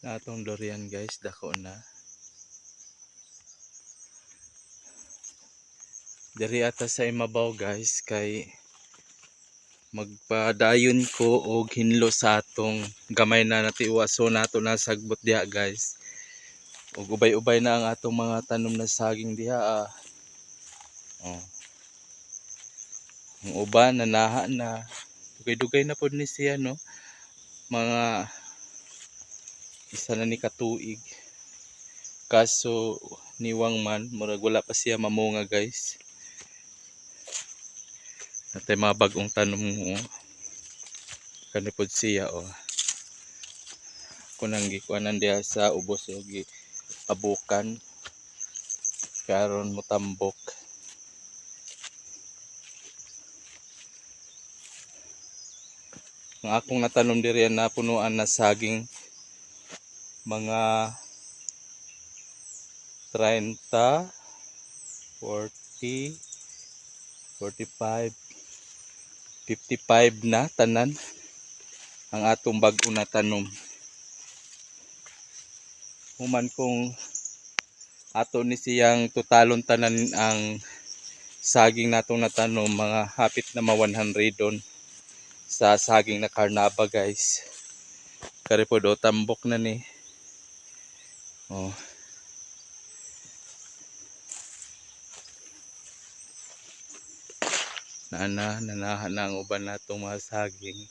na atong durian guys dako na diri ata sa imabaw guys kay magpadayon ko og hinlo sa atong gamay na natiwaso nato na sagbot diha guys ug ubay-ubay na ang atong mga tanom na saging diha ah. oh. ang uban nanaha na dugay-dugay na pod ni siya no mga isa na ni katuig. Kaso niwang man murag wala pa siya mamunga guys. Natay mga bagong tanom mo kanipod siya oh. Kunang gikuanan diha sa ubos o gi abukan. Karon mo tambok ang akong natanom diri na punuan na saging mga 30 40 45 55 na tanan ang atong bag-o na tanom. Human kung ato ni siyang tutalon tanan ang saging natong natanom mga hapit na ma 100 don sa saging na karnaba guys. Kare tambok na ni oh. Naana nanahan na ang uban natong mga saging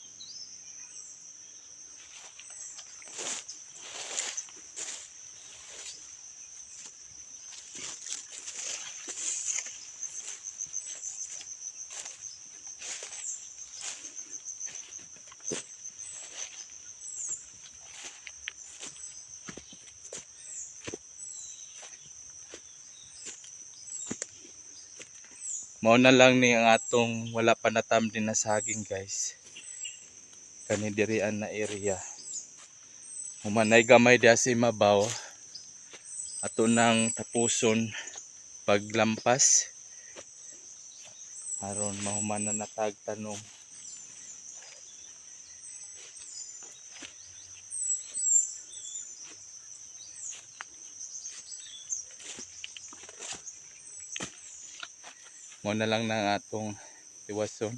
mao na lang ni ang atong wala pa natam din na saging guys. Kani dirian na area. Humanay gamay diha sa imabaw ato nang tapuson paglampas. Aron mahuman na natag tanom mo na lang ng atong iwason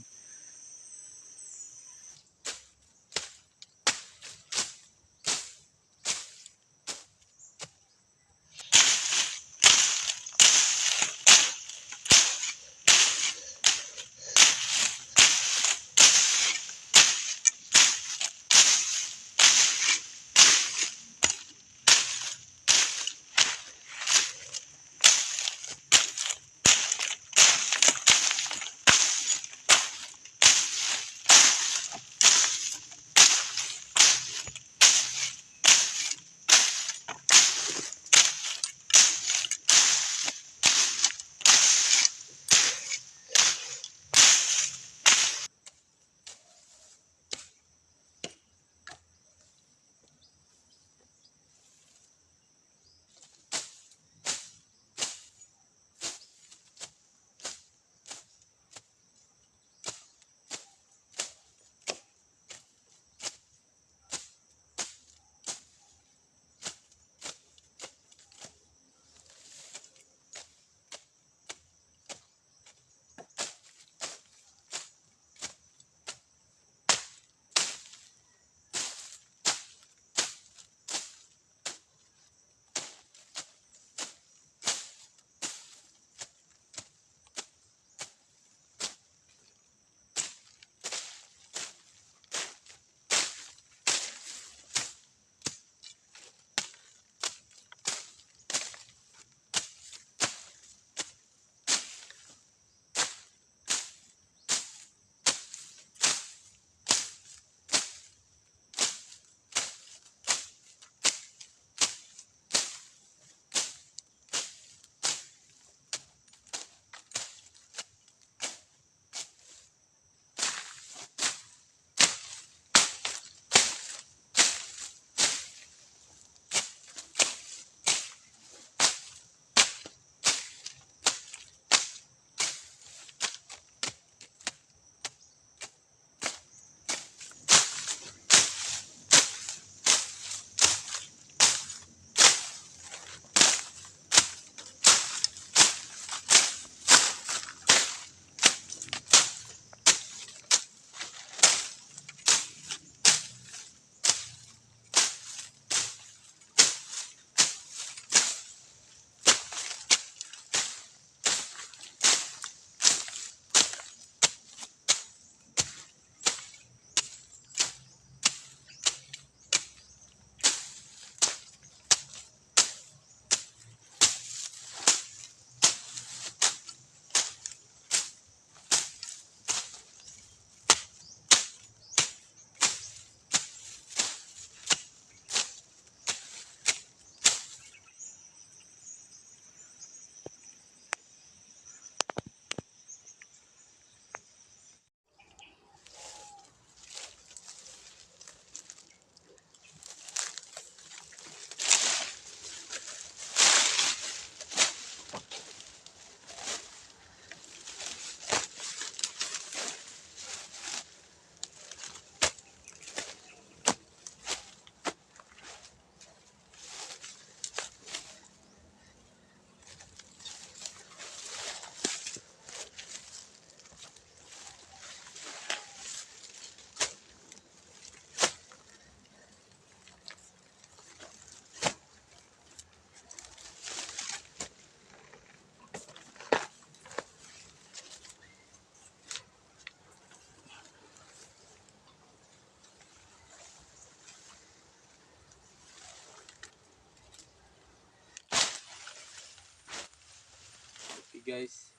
guys.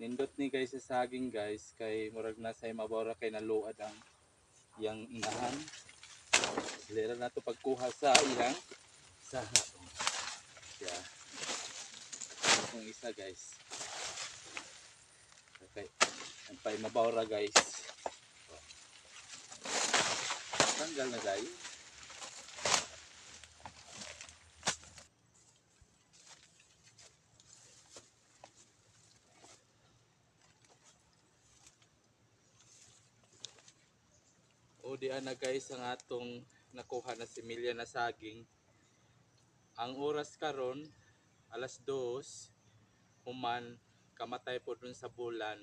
Nindot ni guys sa saging guys kay murag na sa mabawra kay naluad ang yang inahan. Lera na to pagkuha sa ilang saha. Yeah. Ano kung isa guys. Okay. Ang pay mabawra guys. Oh. Tanggal na guys. O di na guys ang atong nakuha na similya na saging. Ang oras karon alas 2 human kamatay po dun sa bulan.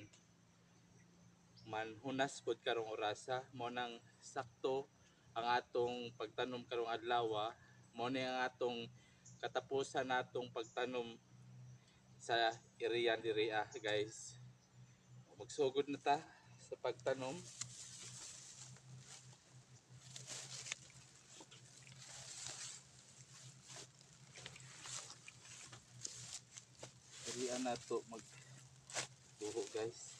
Man hunas pod karong orasa mo nang sakto ang atong pagtanom karong adlaw mo ni ang atong katapusan natong pagtanom sa area diri ah, guys. Magsugod na ta sa pagtanom. Dirian na to mag buho guys.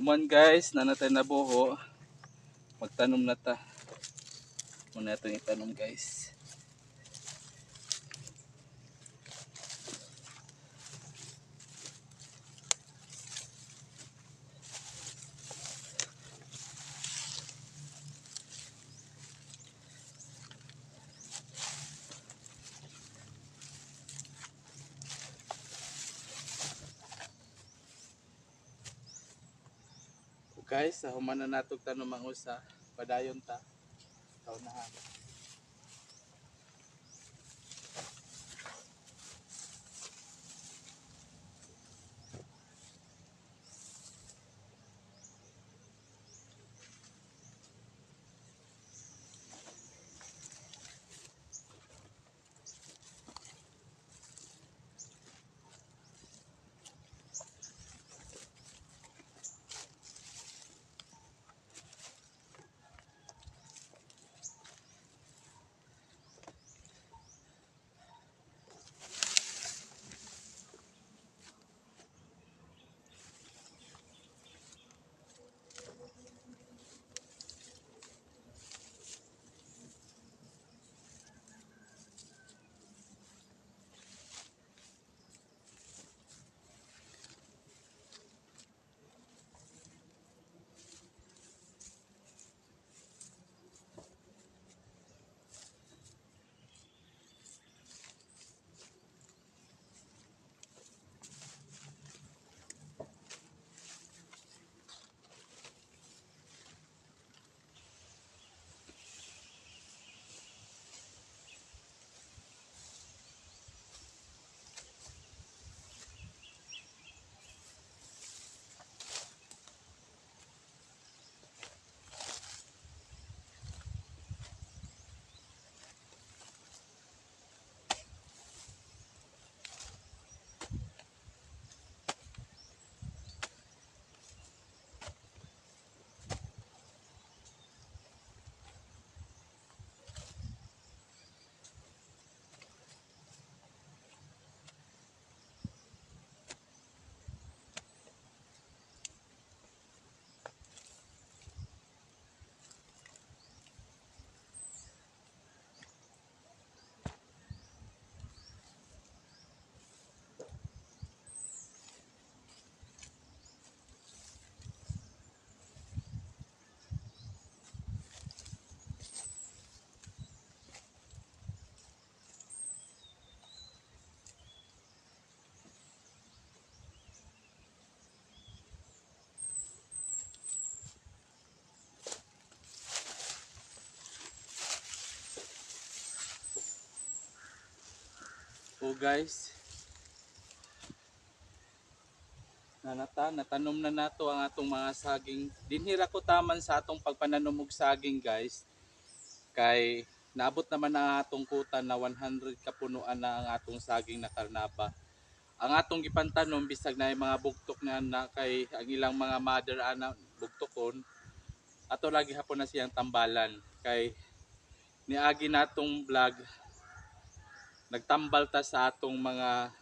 Human guys, nanatay na buho. Magtanom na ta. Muna itong itanom guys. Guys, sa human na natog tanom ang usa. Padayon ta. Taunahan. O guys. Nanata, natanom na nato ang atong mga saging. Dinhira ko taman sa atong pagpananom og saging guys. Kay naabot naman ang atong kuta na 100 kapunuan na ang atong saging na karnaba. Ang atong gipantanom bisag na mga bugtok na na kay ang ilang mga mother ana bugtokon. Ato lagi hapon na siyang tambalan kay niagi natong vlog nagtambal ta sa atong mga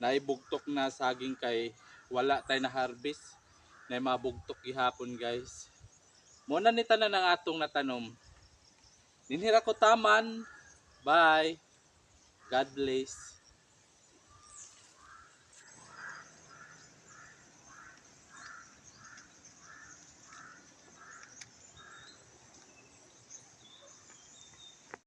naibugtok na saging kay wala tay na harvest na mga bugtok gihapon guys. Muna ni tanan ang atong natanom. Dinhira ko taman. Bye. God bless